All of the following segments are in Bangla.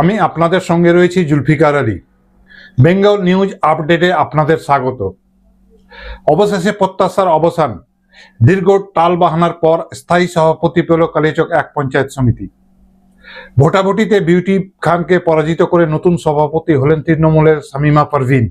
আমি আপনাদের সঙ্গে রয়েছি জুলফিকার আলী। বেঙ্গল নিউজ আপডেটে আপনাদের স্বাগত। অবশেষে প্রত্যাশার অবসান। দীর্ঘ টালবাহানার পর স্থায়ী সভাপতি পেল কালিয়াচক এক পঞ্চায়েত সমিতি। ভোটাভুটিতে বিউটি খানকে পরাজিত করে নতুন সভাপতি হলেন তৃণমূলের শামিমা পারভিন।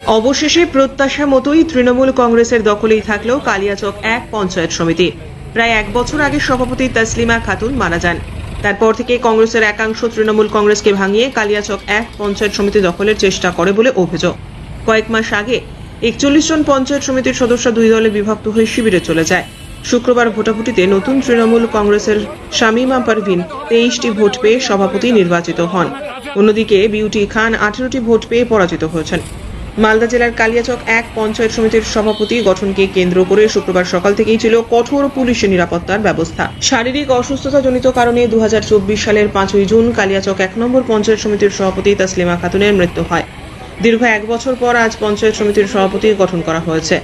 অবশেষে প্রত্যাশা মতোই তৃণমূল কংগ্রেসের দখলেই থাকলেও কালিয়াচক এক পঞ্চায়েত সমিতি। প্রায় এক বছর আগে সভাপতি তাসলিমা খাতুন মারা যান। তারপর থেকে কংগ্রেসের একাংশ তৃণমূল কংগ্রেসকে ভাঙিয়ে কালিয়াচক এক পঞ্চায়েত সমিতি দখলের চেষ্টা করে বলে অভিযোগ। কয়েক মাস আগে একচল্লিশ জন পঞ্চায়েত সমিতির সদস্য দুই দলে বিভক্ত হয়ে শিবিরে চলে যায়। শুক্রবার ভোটাভুটিতে নতুন তৃণমূল কংগ্রেসের শামিমা পারভিন তেইশটি ভোট পেয়ে সভাপতি নির্বাচিত হন। অন্যদিকে বিউটি খান আঠেরোটি ভোট পেয়ে পরাজিত হয়েছেন। মালদা জেলার কালিয়াচক এক পঞ্চায়েত সমিতির সভাপতি গঠনকে কেন্দ্র করে শুক্রবার সকাল থেকেই ছিল কঠোর পুলিশের নিরাপত্তার ব্যবস্থা। শারীরিক অসুস্থতাজনিত কারণে দুহাজার চব্বিশ সালের পাঁচই জুন কালিয়াচক এক নম্বর পঞ্চায়েত সমিতির সভাপতি তাসলিমা খাতুনের মৃত্যু হয়। দীর্ঘ এক বছর পর আজ পঞ্চায়েত সমিতির সভাপতি গঠন করা হয়েছে।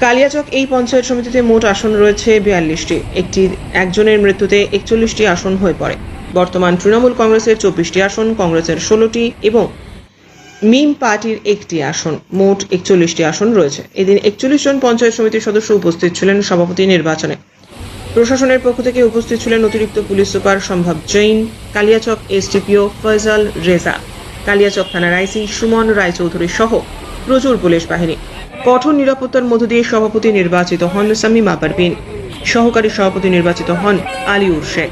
কালিয়াচক এই পঞ্চায়েত সমিতিতে মোট আসন রয়েছে বিয়াল্লিশটি। একটি একজনের মৃত্যুতে একচল্লিশটি আসন হয়ে পড়ে। বর্তমান তৃণমূল কংগ্রেসের চব্বিশটি আসন, কংগ্রেসের ষোলোটি এবং মিম পার্টির একটি আসন, মোট একচল্লিশটি আসন রয়েছে। এদিন একচল্লিশ জন পঞ্চায়েত সমিতির সদস্য উপস্থিত ছিলেন সভাপতি নির্বাচনে। প্রশাসনের পক্ষ থেকে উপস্থিত ছিলেন অতিরিক্ত police super Sambhav Jain, Kaliachak SDPO Faizal Reza, Kaliachak থানার আইসি সুমন রায়চৌধুরী সহ প্রচুর পুলিশ বাহিনী। কঠোর নিরাপত্তার মধ্য দিয়ে সভাপতি নির্বাচিত হন সামিমা পারভিন। সহকারী সভাপতি নির্বাচিত হন আলিউর শেখ।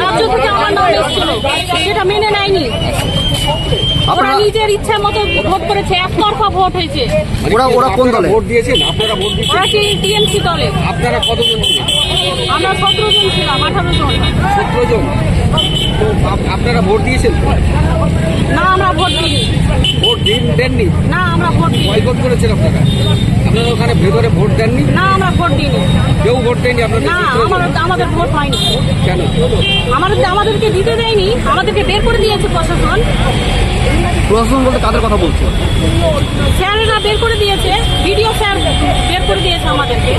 রাজ্য থেকে আমার নাম এসেছিল সেটা মেনে নেয়নি ওরা নিজের ইচ্ছা মতো ভোট করেছে একতরফা ভোট হয়েছে ওরা ওরা কোন দলে? ভোট দিয়েছেন আপনারা ভোট দিয়েছেন। ওরা টিএমসি দলে। আপনারা কতজন ছিলেন? আমরা সতেরো জন ছিলাম আঠারো জন। সতেরো জন। তো আপনারা ভোট দিয়েছেন? না আমরা ভোট দিইনি। ভোট দিন? দেননি। না আমরা ভোট দিই বয়কট করেছেন আপনারা? আপনারা ওখানে ভেতরে ভোট দেননি? না আমরা ভোট দিইনি। কেউ ভোট দেয়নি? না জন? আমাদের ভোট হয়নি। কেন? আমাদের আমাদেরকে দিতে দেয়নি। আমাদেরকে বের করে দিয়েছে প্রশাসন। প্রশাসন বলতে কাদের কথা বলছো? স্যারেরা বের করে দিয়েছে। ভিডিও স্যার বের করে দিয়েছে আমাদেরকে।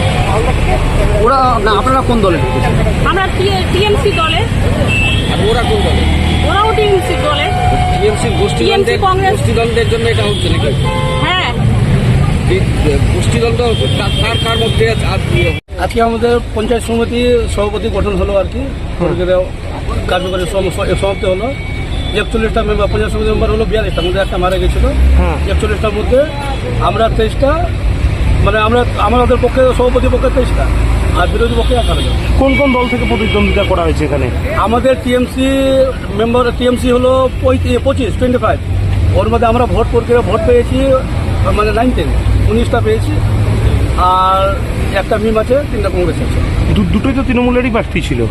ওরা না আপনারা কোন দলে? আমরা টিএমসি দলে ওরা কোন দলে ওরাও টিএমসি দলে টিএমসি গোষ্ঠীদ্বন্দ্বের গোষ্ঠীদ্বন্দ্বের জন্য এটা হচ্ছে নাকি? হ্যাঁ। গোষ্ঠীদ্বন্দ্ব কার- কার মধ্যে আজকে আমাদের পঞ্চায়েত সমিতি সভাপতি গঠন হলো আর কি। কার্যকরী সম- সমাপ্তি হলো। একচল্লিশটা মেম্বার পঞ্চায়েত সমিতি মেম্বার হলো বিয়াল্লিশটার মধ্যে একটা মারা গেছিল। একচল্লিশটার মধ্যে আমরা তেইশটা মানে আমরা আমাদের পক্ষে সভাপতি পক্ষে তেইশটা। আর বিরোধী পক্ষে জন কোন কোন দল থেকে প্রতিদ্বন্দ্বিতা করা হয়েছে এখানে? আমাদের টিএমসি মেম্বার টিএমসি হলো পঁচিশ টোয়েন্টি ফাইভ ওর মধ্যে আমরা ভোট প্রক্রিয়া ভোট পেয়েছি মানে নাইন টেন উনিশটা পেয়েছি। আর একটা মিম আছে তিনটা কংগ্রেস আছে। দুটোই তো তৃণমূলেরই প্রার্থী ছিল।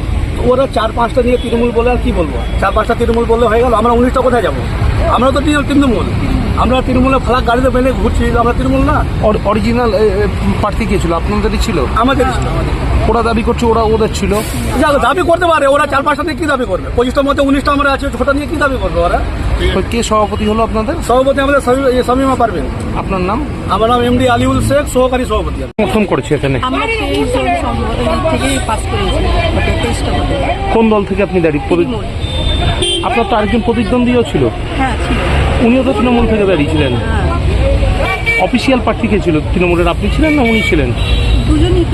ওরা চার পাঁচটা নিয়ে তৃণমূল বলে আর কি বলব? চার পাঁচটা তৃণমূল বললে হয়ে গেল আমরা উনিশটা কোথায় যাব? আমরা তো তৃণ- তৃণমূল আমরা তৃণমূলের ফ্লাগ গাড়িতে বেঁধে ঘুরছি আমরা তৃণমূল না। অরিজিনাল প্রার্থী কে ছিল? আপনাদেরই ছিল? আমাদের ওরা দাবি করছে ওরা ওদের ছিল। যা দাবি করতে পারে ওরা চার পাঁচটা নিয়ে কি দাবি করবে? পঁচিশটার মধ্যে উনিশটা আমরা আছে ছোটা নিয়ে কি দাবি করবে ওরা? তো কে সভাপতি হলো আপনাদের? সভাপতি আমাদের সমী- সমীমা পারবেন আপনার নাম? আমার নাম এমডি আলিউল শেখ সহকারী সভাপতি। সমর্থন করেছে এখানে? কোন দল থেকে আপনি দাঁড়িয়ে আপনার তো আরেকজন প্রতিদ্বন্দ্বীও ছিল। হ্যাঁ ছিল। উনিও তো তৃণমূল থেকে দাঁড়িয়েছিলেন অফিসিয়াল প্রার্থী কে ছিল? তৃণমূলের আপনি ছিলেন না উনি ছিলেন? দুজনই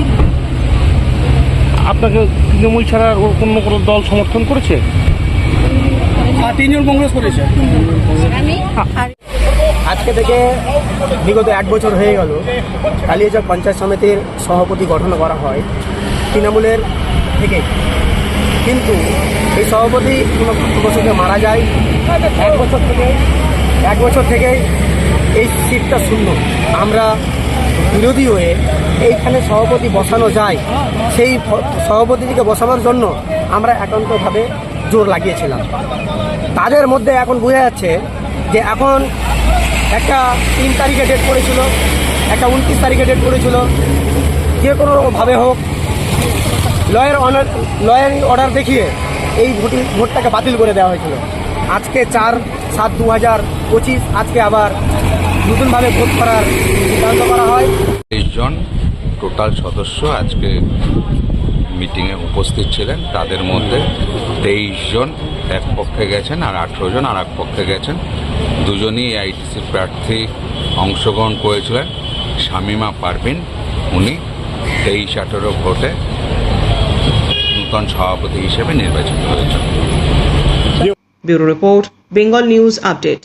আপনাকে তৃণমূল ছাড়া আর অন্য কোনো দল সমর্থন করেছে? আর তিনজন কংগ্রেস করেছে। আজকে থেকে বিগত এক বছর হয়ে গেল। কালিয়াচক পঞ্চায়েত সমিতির সভাপতি গঠন করা হয়। তৃণমূলের থেকে কিন্তু এই সভাপতি কোনো বছরে মারা যায় এক বছর থেকে, এক বছর থেকে এই সিটটা শূন্য। আমরা বিরোধী হয়ে এইখানে সভাপতি বসানো যায়। সেই সভাপতিটিকে বসানোর জন্য আমরা একান্তভাবে জোর লাগিয়েছিলাম। তাদের মধ্যে এখন বোঝা যাচ্ছে যে এখন একটা তিন তারিখে ডেট পড়েছিল, একটা উনত্রিশ তারিখে ডেট পড়েছিল। যে কোনোভাবে হোক লয়ের অনার, লয়ের অর্ডার দেখিয়ে এই ভোটিং, ভোটটাকে বাতিল করে দেওয়া হয়েছিল। আজকে চার সাত দু হাজার পঁচিশ, আজকে আবার নতুনভাবে ভোট করার সিদ্ধান্ত করা হয়। তেইশ জন টোটাল সদস্য আজকে মিটিংয়ে উপস্থিত ছিলেন। তাদের মধ্যে তেইশ জন এক পক্ষে গেছেন আর আঠেরো জন আর এক পক্ষে গেছেন। দুজনই আইটিসির প্রার্থী অংশগ্রহণ করেছিলেন। শামিমা পারভিন, উনি তেইশ আঠেরো ভোটে নূতন সভাপতি হিসেবে নির্বাচিত হয়েছেন। Bureau report Bengal news update.